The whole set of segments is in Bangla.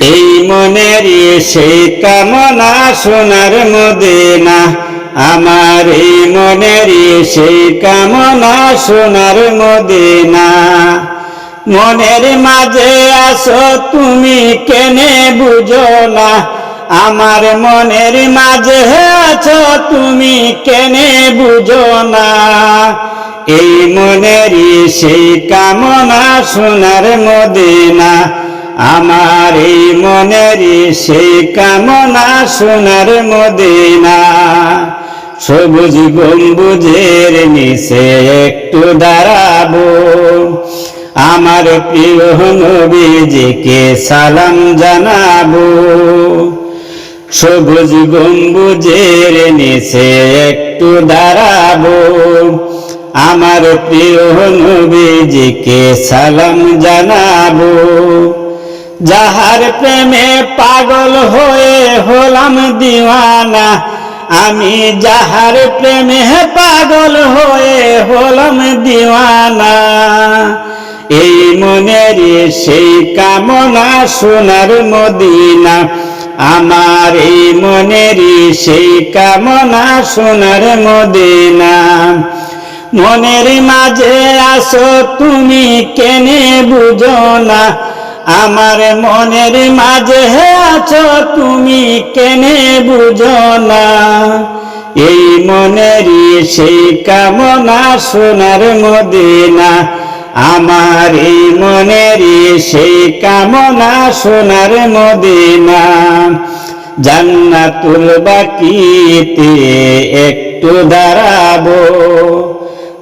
এই মনের সেই কামনা সোনার মদিনা। আমার এই মনের সেই কামনা সোনার মদিনা। মনের মাঝে আসো তুমি কেনে বুঝো না। আমার মনের মাঝে আছো, তুমি কেনে বুঝো না। এই মনেরই সেই কামনা সোনার মদিনা। আমার এই মনেরই সেই কামনা সোনার মদিনা। সবুজ গম্বুজের নিচে একটু দাঁড়াবো। আমার প্রিয় নবীজিকে সালাম জানাব। সবুজ গম্বুজের নিচে একটু দাঁড়াবো। আমার প্রিয় নবীজিকে সালাম জানাব। যাহার প্রেমে পাগল হয়ে হলাম দিওয়ানা, আমি যাহার প্রেমে পাগল হয়ে হলাম দিওয়ানা। এই মনের সেই কামনা সোনার মদিনা, আমার এই মনের সেই কামনা সোনার মদিনা। মনের মাঝে আসো তুমি কেনে বুঝো না আমার মনের মাঝে আছো, তুমি কেনে বুঝো না? এই মনেরই সেই কামনা সোনার মদিনা। আমার এই মনেরই সেই কামনা সোনার মদিনা। জান্নাতুল বাকিতে একটু দাঁড়াবো।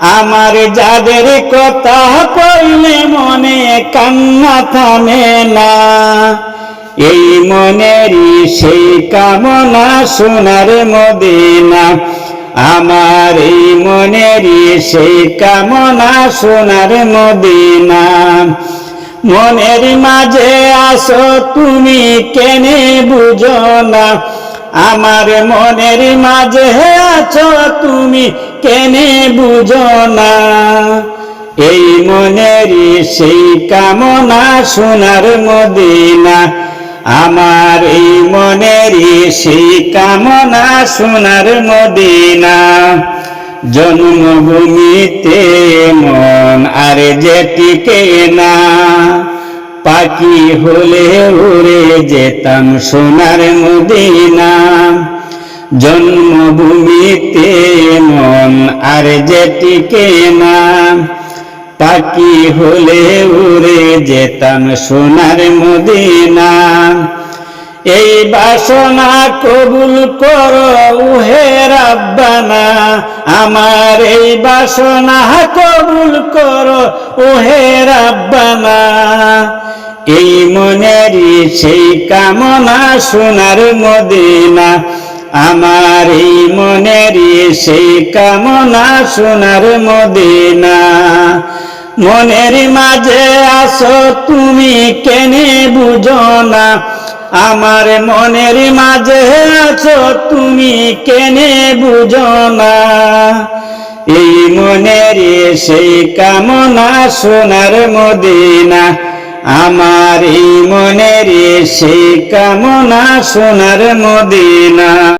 আমার যাদের কথা পড়লে মনে কান্না থামে না। এই মনেরই সেই কামনা সোনার মদিনা। আমার এই মনেরই সেই কামনা সোনার মদিনা। মনের মাঝে আসো তুমি কেনে বুঝো না। আমার মনের মাঝে আছো তুমি, কেনে বুঝো না? এই মনেরই সেই কামনা সোনার মদিনা, আমার এই মনেরই সেই কামনা সোনার মদিনা। জন্মভূমিতে মন আর যেটিকে না পাখি হলে উড়ে যেতাম সোনার মদিনা। জন্মভূমিতে মন আর যেটিকে না। পাখি হলে উড়ে যেতাম সোনার মদিনা। এই বাসনা কবুল করো উহে রাব্বানা। আমার এই বাসনা কবুল করো উহে রাব্বানা। এই মনেরই সেই কামনা সোনার মদিনা। আমার এই মনেরই সেই কামনা সোনার মদিনা। মনের মাঝে আসো তুমি কেনে বুঝো না। আমার মনের মাঝে আছো তুমি কেনে বুঝো না। এই মনের সেই কামনা সোনার মদিনা। আমার মনের সেই কামনা সোনার মদিনা।